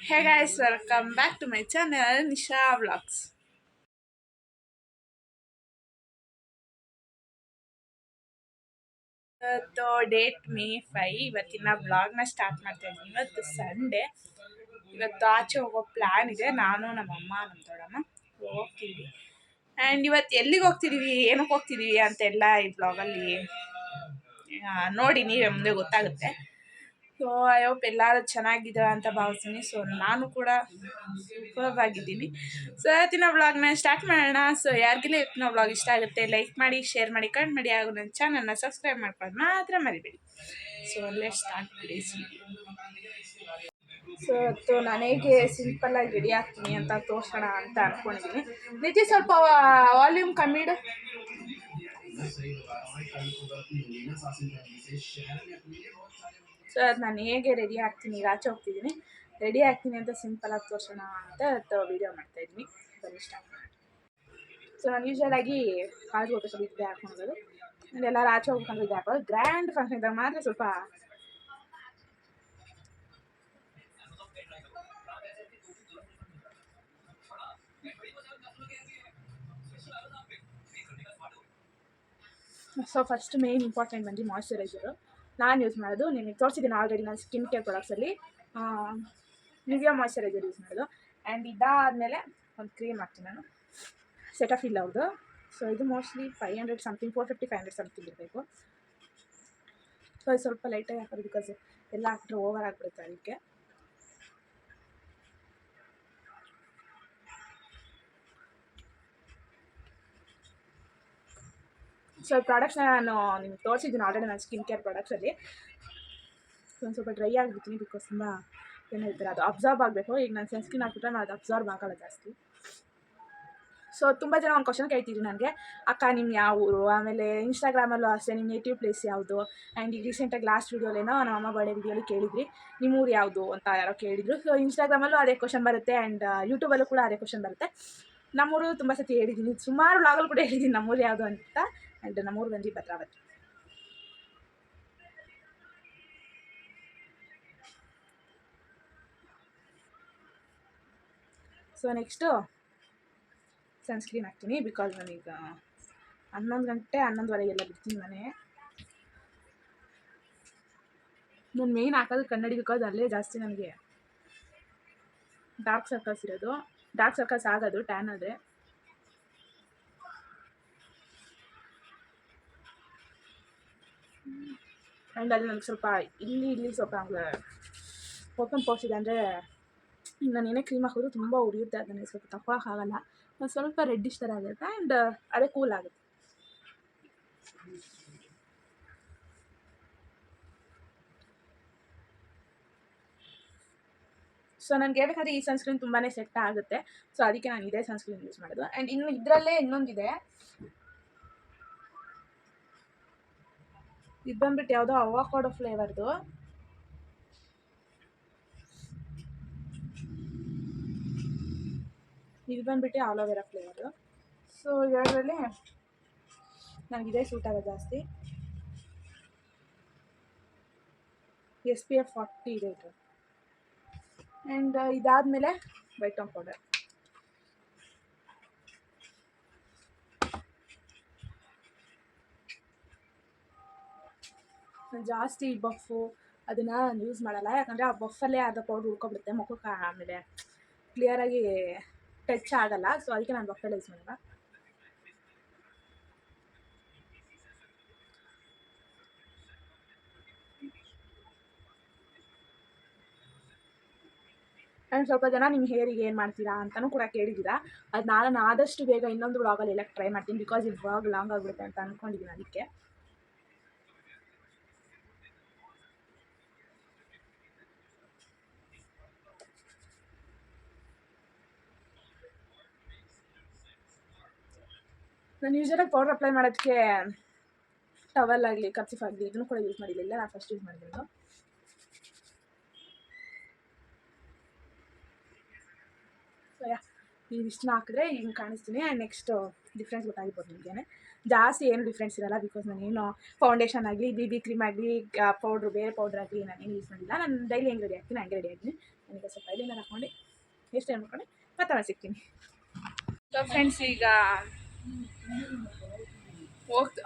Hey guys, welcome back to my channel Nisha Vlogs. ಇವತ್ತು date May five ಇವತ್ತಿನ ಬ್ಲಾಗ್ನ start ಮಾಡ್ತಾ ಇದ್ದೀನಿ. ಇವತ್ತು ಸಂಡೇ ಇವತ್ತು ಆಚೆ ಹೋಗೋ ಪ್ಲ್ಯಾನ್ ಇದೆ. ನಾನು ನಮ್ಮಮ್ಮ ನಮ್ಮ ದೊಡ್ಡಮ್ಮ ಹೋಗ್ತೀವಿ. ಆ್ಯಂಡ್ ಇವತ್ತು ಎಲ್ಲಿಗೆ ಹೋಗ್ತಿದ್ದೀವಿ ಏನಕ್ಕೆ ಹೋಗ್ತಿದ್ದೀವಿ ಅಂತೆಲ್ಲ ಈ ಬ್ಲಾಗಲ್ಲಿ ನೋಡಿ ನೀವೇ ಮುಂದೆ ಗೊತ್ತಾಗುತ್ತೆ. ಸೊ ಐ ಹೋಪ್ ಎಲ್ಲರೂ ಚೆನ್ನಾಗಿದ್ದಾರೆ ಅಂತ ಭಾವಿಸ್ತೀನಿ. ಸೊ ನಾನು ಕೂಡ ಸೂಪರ್ ಆಗಿದ್ದೀನಿ ಸೊ ಇವತ್ತಿನ ವ್ಲಾಗ್ನ ಸ್ಟಾರ್ಟ್ ಮಾಡೋಣ. ಸೊ ಯಾರಿಗೆಲ್ಲ ಇವತ್ತಿನ ವ್ಲಾಗ್ ಇಷ್ಟ ಆಗುತ್ತೆ ಲೈಕ್ ಮಾಡಿ ಶೇರ್ ಮಾಡಿ ಕಮೆಂಟ್ ಮಾಡಿ, ಹಾಗೂ ನನ್ನ ಚಾನಲ್ನ ಸಬ್ಸ್ಕ್ರೈಬ್ ಮಾಡ್ಕೊಂಡು ಮಾತ್ರ ಮರಿಬೇಡಿ. ಸೊ ಅಲ್ಲೇ ಸ್ಟಾರ್ಟ್ ಪ್ಲೀಸ್ ಸೊ ಇವತ್ತು ಹೇಗೆ ಸಿಂಪಲ್ಲಾಗಿ ರೆಡಿ ಆಗ್ತೀನಿ ಅಂತ ತೋರಿಸೋಣ ಅಂತ ಅಂದ್ಕೊಂಡಿದ್ದೀನಿ ನಿಜ ಸ್ವಲ್ಪ ವಾಲ್ಯೂಮ್ ಕಮ್ಮಿ ಇಡು. ಸೊ ಅದು ನಾನು ಹೇಗೆ ರೆಡಿ ಆಗ್ತೀನಿ ಈಗ ಆಚೆ ಹೋಗ್ತಿದ್ದೀನಿ ರೆಡಿ ಆಗ್ತೀನಿ ಅಂತ ಸಿಂಪಲಾಗಿ ತೋರಿಸೋಣ ಅಂತ ವೀಡಿಯೋ ಮಾಡ್ತಾಯಿದ್ದೀನಿ ಬನ್ನಿ ಸ್ಟಾರ್ಟ್ ಮಾಡಿ ಸೊ ನಾನು ಯೂಶ್ವಲಾಗಿ ಕಾಲೇಜ್ ಹೋಗ್ಬೇಕಾದ್ರೆ ಇದ್ದೇ ಹಾಕ್ಕೊಂಡೋದು ನಾನು ಎಲ್ಲರೂ ಆಚೆ ಹೋಗ್ಬೇಕಂದ್ರೆ ಇದೆ ಹಾಕೋದು ಗ್ರ್ಯಾಂಡ್ ಫಂಕ್ಷನ್ ಇದ್ದಾಗ ಮಾತ್ರ ಸ್ವಲ್ಪ ಸೊ ಫಸ್ಟ್ ಮೇನ್ ಇಂಪಾರ್ಟೆಂಟ್ ಬಂದು ಮಾಯ್ಶ್ಚರೈಸರು ನಾನು ಯೂಸ್ ಮಾಡೋದು, ನಿಮಗೆ ತೋರಿಸಿದ್ದೀನಿ ಆಲ್ರೆಡಿ ನಾನು ಸ್ಕಿನ್ ಕೇರ್ ಪ್ರಾಡಕ್ಟ್ಸಲ್ಲಿ ನಿವ್ಯಾ ಮಾಯಶ್ಚರೈಸರ್ ಯೂಸ್ ಮಾಡೋದು. ಆ್ಯಂಡ್ ಇದಾದಮೇಲೆ ಒಂದು ಕ್ರೀಮ್ ಹಾಕ್ತೀನಿ ನಾನು. ಸೆಟಫಿಲ್ ಅವ್ರದ್ದು ಸೊ ಇದು mostly five hundred something four fifty five hundred something ಇರಬೇಕು. ಸೊ ಸ್ವಲ್ಪ ಲೈಟಾಗಿ ಹಾಕೋದು ಬಿಕಾಸ್ ಎಲ್ಲ ಹಾಕಿದ್ರೆ ಓವರ್ ಆಗಿಬಿಡುತ್ತೆ ಅದಕ್ಕೆ. ಸೊ ಪ್ರಾಡಕ್ಟ್ಸ್ನ ನಾನು ನಿಮ್ಗೆ ತೋರಿಸಿದ್ದೀನಿ ಆಲ್ರೆಡಿ ನನ್ನ ಸ್ಕಿನ್ ಕೇರ್ ಪ್ರಾಡಕ್ಟ್ಸಲ್ಲಿ ಒಂದು ಸ್ವಲ್ಪ ಡ್ರೈ ಆಗಿಬಿಡ್ತೀನಿ ಬಿಕಾಸ್ ತುಂಬ ಏನು ಹೇಳ್ತಾರೆ, ಅದು ಅಬ್ಸಾರ್ಬ್ ಆಗಬೇಕು. ಈಗ ನಾನು ಸ್ಕಿನ್ ಹಾಕ್ಬಿಟ್ರೆ ನಾನು ಅದು ಅಬ್ಸಾರ್ಬ್ ಆಗೋಲ್ಲ ಜಾಸ್ತಿ. ಸೊ ತುಂಬ ಜನ ಒಂದು ಕ್ವಶನ್ ಕೇಳ್ತಿದ್ರು ನನಗೆ. ಅಕ್ಕ ನಿಮ್ಮ ಯಾವ ಊರು? ಆಮೇಲೆ ಇನ್ಸ್ಟಾಗ್ರಾಮಲ್ಲೂ ಅಷ್ಟೇ ನಿಮ್ಮ ನೇಟಿವ್ ಪ್ಲೇಸ್ ಯಾವುದು? ಆ್ಯಂಡ್ ಈಗ ರೀಸೆಂಟಾಗಿ ಲಾಸ್ಟ್ ವೀಡಿಯೋಲೇನೋ ನಮ್ಮ ಅಮ್ಮ ಬರ್ಡೇ ವೀಡಿಯೋಲಿ ಕೇಳಿದ್ರಿ ನಿಮ್ಮ ಊರು ಯಾವುದು? ಅಂತ ಯಾರೋ ಕೇಳಿದ್ರು. ಸೊ ಇನ್ಸ್ಟಾಗ್ರಾಮಲ್ಲೂ ಅದೇ ಕ್ವಶನ್ ಬರುತ್ತೆ ಆ್ಯಂಡ್ ಯೂಟ್ಯೂಬಲ್ಲೂ ಕೂಡ ಅದೇ ಕ್ವಶನ್ ಬರುತ್ತೆ. ನಮ್ಮೂರು ತುಂಬ ಸತಿ ಹೇಳಿದ್ದೀನಿ. ಸುಮಾರು ಲಾಗಲ್ ಕೂಡ ಹೇಳಿದ್ದೀನಿ ನಮ್ಮೂರು ಯಾವುದು ಅಂತ. ಆ್ಯಂಡ್ ನಮ್ಮೂರು ಗಂಜಿ ಭದ್ರಾವತಿ ಸೊ ನೆಕ್ಸ್ಟು ಸನ್ಸ್ಕ್ರೀನ್ ಹಾಕ್ತೀನಿ ಬಿಕಾಸ್ ನಾನೀಗ ಹನ್ನೊಂದು ಗಂಟೆ ಹನ್ನೊಂದುವರೆಗೆಲ್ಲ ಬಿಡ್ತೀನಿ ಮನೆ ನಾನು ಮೇಯ್ನ್ ಹಾಕೋದು ಕನ್ನಡಿ ಬಿಕಾಸ್ ಅಲ್ಲೇ ಜಾಸ್ತಿ ನನಗೆ ಡಾರ್ಕ್ ಸರ್ಕಲ್ಸ್ ಇರೋದು ಡಾರ್ಕ್ ಸರ್ಕಲ್ಸ್ ಆಗೋದು ಟ್ಯಾನ್ ಆದರೆ ಆ್ಯಂಡ್ ಅಲ್ಲಿ ನನಗೆ ಸ್ವಲ್ಪ ಇಲ್ಲಿ ಇಲ್ಲಿ ಸ್ವಲ್ಪ ಓಪನ್ ಪೋಸ್ಟ್ ಇದೆ ಅಂದರೆ ನಾನು ಏನೇ ಕ್ರೀಮ್ ಹಾಕೋದು ತುಂಬ ಉರಿಯುತ್ತೆ ಅದು ನನಗೆ ಸ್ವಲ್ಪ ಒಂದು ಸ್ವಲ್ಪ ರೆಡ್ಡಿಶ್ ಥರ ಆಗುತ್ತೆ ಆ್ಯಂಡ್ ಅದೇ ಕೂಲ್ ಆಗುತ್ತೆ. ಸೊ ನನಗೆ ಹೇಳ್ಬೇಕಾದ್ರೆ ಈ ಸನ್ಸ್ಕ್ರೀನ್ ತುಂಬಾ ಸೆಟ್ ಆಗುತ್ತೆ. ಸೊ ಅದಕ್ಕೆ ನಾನು ಇದೇ ಸನ್ಸ್ಕ್ರೀನ್ ಯೂಸ್ ಮಾಡೋದು. ಆ್ಯಂಡ್ ಇನ್ನು ಇದರಲ್ಲೇ ಇನ್ನೊಂದಿದೆ. ಇದು ಬಂದ್ಬಿಟ್ಟು ಯಾವುದೋ ಅವಾಕಾಡೋ ಫ್ಲೇವರ್ದು. ಇದು ಬಂದ್ಬಿಟ್ಟು ಆಲೋವೆರಾ ಫ್ಲೇವರು ಸೊ, ಇದರಲ್ಲಿ ನನಗಿದೇ ಸೂಟ್ ಆಗೋದು ಜಾಸ್ತಿ. ಎಸ್ ಪಿ ಎಫ್ ಫಾರ್ಟಿ ಇದೆ ಇದು. ಆ್ಯಂಡ್ ಇದಾದಮೇಲೆ ವೈಟಮ್ ಪೌಡರ್ ಜಾಸ್ತಿ ಬಫು ಅದನ್ನು ನಾನು ಯೂಸ್ ಮಾಡಲ್ಲ. ಯಾಕಂದರೆ ಆ ಬಫಲ್ಲೇ ಅದ ಪೌಡ್ರ್ ಉಳ್ಕೊಬಿಡುತ್ತೆ ಮುಖಕ್ಕೆ ಆಮೇಲೆ ಕ್ಲಿಯರಾಗಿ ಟಚ್ ಆಗಲ್ಲ. ಸೊ ಅದಕ್ಕೆ ನಾನು ಬಫೆಲ್ಲ ಯೂಸ್ ಮಾಡಲ್ಲ. ಆ್ಯಂಡ್ ಸ್ವಲ್ಪ ಜನ ನಿಮ್ಮ ಹೇರಿಗೆ ಏನು ಮಾಡ್ತೀರಾ ಅಂತಲೂ ಕೂಡ ಕೇಳಿದ್ದೀರಾ ಅದು ನಾನು ಆದಷ್ಟು ಬೇಗ ಇನ್ನೊಂದು ವ್ಲಾಗಲ್ಲಿ ಎಲ್ಲ ಟ್ರೈ ಮಾಡ್ತೀನಿ. ಬಿಕಾಸ್ ಈ ವ್ಲಾಗ್ ಲಾಂಗ್ ಆಗಿಬಿಡುತ್ತೆ ಅಂತ ಅಂದ್ಕೊಂಡಿದ್ದೀನಿ ಅದಕ್ಕೆ. ನಾನು ಯೂಶಲಾಗಿ ಪೌಡ್ರ್ ಅಪ್ಲೈ ಮಾಡೋದಕ್ಕೆ ಟವಲ್ ಆಗಲಿ, ಕರ್ಚಿಫ್ ಆಗಲಿ, ಇದನ್ನು ಕೂಡ ಯೂಸ್ ಮಾಡಿರಲಿಲ್ಲ. ನಾನು ಫಸ್ಟ್ ಯೂಸ್ ಮಾಡಿರೋದು. ಇದಿಷ್ಟನ್ನ ಹಾಕಿದ್ರೆ ಹಿಂಗೆ ಕಾಣಿಸ್ತೀನಿ. ಆ್ಯಂಡ್ ನೆಕ್ಸ್ಟ್ ಡಿಫ್ರೆನ್ಸ್ ಗೊತ್ತಾಗಿರ್ಬೋದು ನಿಮಗೇನೆ. ಜಾಸ್ತಿ ಏನು ಡಿಫ್ರೆನ್ಸ್ ಇರಲ್ಲ ಬಿಕಾಸ್ ನಾನೇನು ಫೌಂಡೇಶನ್ ಆಗಲಿ ಬಿ ಬಿ ಕ್ರೀಮ್ ಆಗಲಿ ಪೌಡ್ರು ಬೇರೆ ಪೌಡ್ರ್ ಆಗಲಿ ನಾನೇನು ಯೂಸ್ ಮಾಡಿಲ್ಲ. ನಾನು ಡೈಲಿ ಹೆಂಗೆ ರೆಡಿ ಆಗ್ತೀನಿ, ಹಂಗೆ ರೆಡಿ ಆಗ್ತೀನಿ. ನನಗೆ ಸ್ವಲ್ಪ ಟೈಲಿನಲ್ಲಿ ಹಾಕ್ಕೊಂಡು ಎಷ್ಟು ಏನು ಮಾಡ್ಕೊಂಡು? ಮತ್ತೆ ಸಿಗ್ತೀನಿ. ಸೊ ಫ್ರೆಂಡ್ಸ್ ಈಗ ಹೋಗ್ತ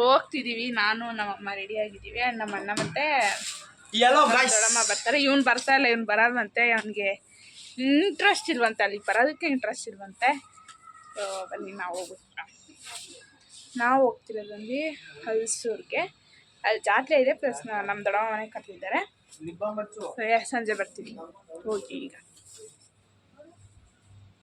ಹೋಗ್ತಿದ್ದೀವಿ ನಾನು ನಮ್ಮಮ್ಮ ರೆಡಿ ಆಗಿದ್ದೀವಿ. ನಮ್ಮ ಅಣ್ಣ ಮತ್ತೆ ಎಲ್ಲೋ ದೊಡ್ಡಮ್ಮ ಬರ್ತಾರೆ. ಇವ್ನು ಬರ್ತಾ ಇಲ್ಲ ಇವ್ನು ಬರೋದಂತೆ ಅವನಿಗೆ ಇಂಟ್ರೆಸ್ಟ್ ಇಲ್ವಂತೆ ಅಲ್ಲಿ ಬರೋದಕ್ಕೆ ಇಂಟ್ರೆಸ್ಟ್ ಇಲ್ವಂತೆ. ಸೊ ಬನ್ನಿ ನಾವು ಹೋಗ್ಬಿಟ್ಟು ನಾವು ಹೋಗ್ತಿರೋದು ಬಂದು ಹಲ್ಸೂರ್ಗೆ ಅಲ್ಲಿ ಜಾತ್ರೆ ಇದೆ ಪ್ಲಸ್ ನಮ್ಮ ದೊಡ್ಡಮ್ಮ ಮನೆ ಕಟ್ಟಿದ್ದಾರೆ ಸೊ ಸಂಜೆ ಬರ್ತೀವಿ. ಹೋಗಿ ಈಗ.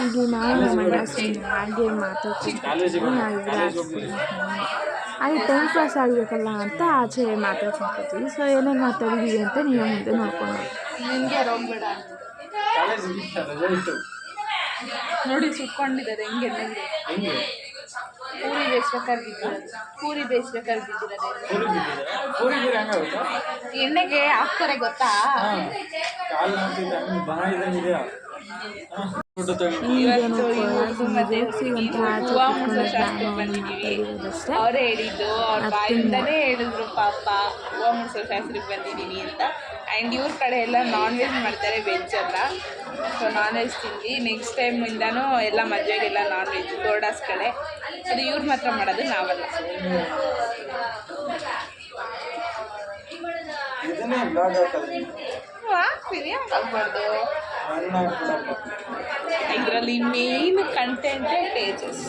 ಏಳು ನಾನು ಇಲ್ಲಿ ನಾವು ನಮ್ಮ ಅಣ್ಣ ಸುಮ್ಮನೆ ಹಾಗೆ ಮಾತಾಡ್ತೀವಿ. ಹಾಗೆ ಟೈಮ್ ಪಾಸ್ ಆಗಬೇಕಲ್ಲ ಅಂತ ಆಚೆ ಮಾತಾಡ್ಕೊಂಡ್ಕೊತೀವಿ ಸೊ ಏನೇನು ಮಾತಾಡಿದ್ದೀವಿ ಅಂತ ನೀವು ಮುಂದೆ ನೋಡ್ಕೊಂಡು ನಿಮಗೆ ಬೇಡ. ನೋಡಿ ಸುಟ್ಕೊಂಡಿದ್ದಾರೆ. ಹೆಂಗೆ ಹೆಂಗೆ? ಪೂರಿ ಬಿದ್ದಿರೋದು ಪೂರಿ ಬೇಯಿಸ್ಬೇಕಾಗಿದ್ದಿರೋದು ಎಣ್ಣೆಗೆ ಹಾಕ್ತಾರೆ ಗೊತ್ತಾ? ಅವರೇ ಹೇಳಿದ್ದು. ಅವ್ರ ಬಾಯಿಂದಾನೇ ಹೇಳಿದ್ರು ಪಾಪ ಹೂವ ಮುಡ್ಸೋ ಶಾಸ್ತ್ರಕ್ಕೆ ಬಂದಿದ್ದೀನಿ ಅಂತ. ಆ್ಯಂಡ್ ಇವ್ರ ಕಡೆ ಎಲ್ಲ ನಾನ್ ವೆಜ್ ಮಾಡ್ತಾರೆ ವೆಜ್ ಎಲ್ಲ ಸೊ ನಾನ್ ವೆಜ್ ತಿಂದು ನೆಕ್ಸ್ಟ್ ಟೈಮಿಂದನೂ ಎಲ್ಲ ಮದುವೆಗೆಲ್ಲ ನಾನ್ ವೆಜ್ ಗೋರ್ಡಾಸ್ ಕಡೆ. ಅದು ಇವ್ರು ಮಾತ್ರ ಮಾಡೋದು ನಾವಲ್ಲ. ಇದನ್ನೇ ಯಾಕೆ ಹಾಕ್ಬಾರ್ದು ಇದರಲ್ಲಿ ಮೇನ್ ಕಂಟೆಂಟ್ ಪೇಜಸ್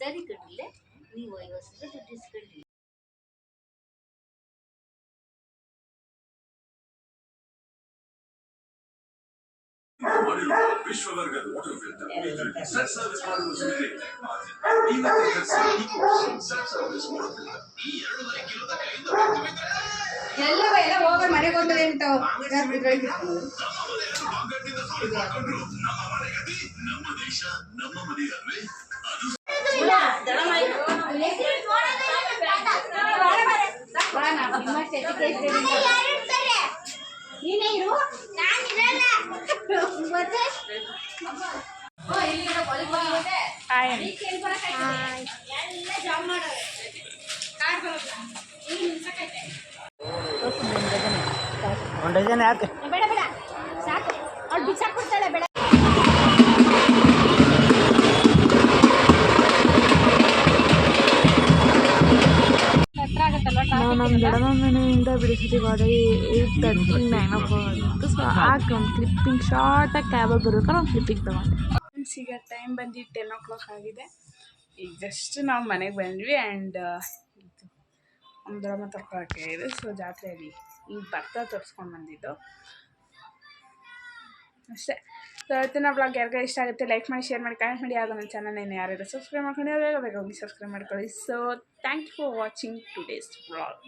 ಸರಿ ಕಡ್ಲೆ ನೀವು ಐವತ್ತು ದುಡ್ಡು ಇಸ್ಕೊಳ್ರಿ ವಿಶ್ವವರ್ಗದ ಊಟವಿದ್ದ ಸೆಟ್ ಸರ್ವಿಸ್ ತರಿಸಿ ಈ ಕೋರ್ಸ್ ಸೆಟ್ ಸರ್ವಿಸ್ ಈ ಎರಡೂವರೆ ಕಿಲೋದ ಕೈಯಿಂದ ಹೋಗ್ತಿದ್ರೆ ಎಲ್ಲವ ಎಲ್ಲ ಹೋಗ ಮನೆಗೆ ಹೋಗ್ತಾರೆ ಅಂತ ಒಗ್ಗಟ್ಟಿಂದ ಸಾಲ್ವ್ ಮಾಡ್ಕೊಂಡ್ರು ನಮ್ಮ ಮನೆ ಗತಿ ನಮ್ಮ ದೇಶ ನಮ್ಮ ಮನೆ ಅಲ್ವೇ ಅದು ನೀನೇ ಇರು. ಮತ್ತೆ? ಹಾಯ್ ಒಂದು ಡಜನ್ ಯಾಕೆ ಬೇಡ ಬೇಡ ಸಾಕು ನಾವು ನಮ್ಮ ದೊಡ್ಡಮ್ಮ ಮನೆಯಿಂದ ಬಿಡಿಸಿದ್ದೀವಿ ಗಾಡಿ eight thirty nine o'clock so ಹಾಕಿ, ಒಂದು ಕ್ಲಿಪ್ಪಿಂಗ್ ಶಾರ್ಟಾಗಿ ಕ್ಯಾಬಲ್ಲಿ ಬರ್ಬೇಕಾದ್ರೆ ಒಂದು ಕ್ಲಿಪ್ಪಿಂಗ್ ತೊಗೊಂಡೆ. ಫ್ರೆಂಡ್ಸ್ ಈಗ ಟೈಮ್ ಬಂದು ಟೆನ್ ಓ ಕ್ಲಾಕ್ ಆಗಿದೆ. ಈಗ ಜಸ್ಟ್ ನಾವು ಮನೆಗೆ ಬಂದ್ವಿ ಆ್ಯಂಡ್ ಇದು ದೊಡ್ಡಮ್ಮ ತರ್ಕೊಳಕ್ಕೆ ಇದೆ. ಸೊ ಜಾತ್ರೆಯಲ್ಲಿ ಈಗ ಬರ್ತಾ ತೋರಿಸ್ಕೊಂಡು ಬಂದಿದ್ದು. ಅಷ್ಟೇ. ಸೊ ಇವತ್ತಿನ ಬ್ಲಾಗ್ ಯಾರಿಗೂ ಇಷ್ಟ ಆಗುತ್ತೆ ಲೈಕ್ ಮಾಡಿ ಶೇರ್ ಮಾಡಿ ಕಮೆಂಟ್ ಮಾಡಿ ಆಗೋ ನನ್ನ ಚಾನಲ್ ಏನು ಯಾರು ಸಬ್ಸ್ಕ್ರೈಬ್ ಮಾಡ್ಕೊಂಡು ಬೇಗ ಬೇಗ ಹೋಗಿ ಸಬ್ಸ್ಕ್ರೈಬ್ ಮಾಡ್ಕೊಳ್ಳಿ. So thank you for watching today's blog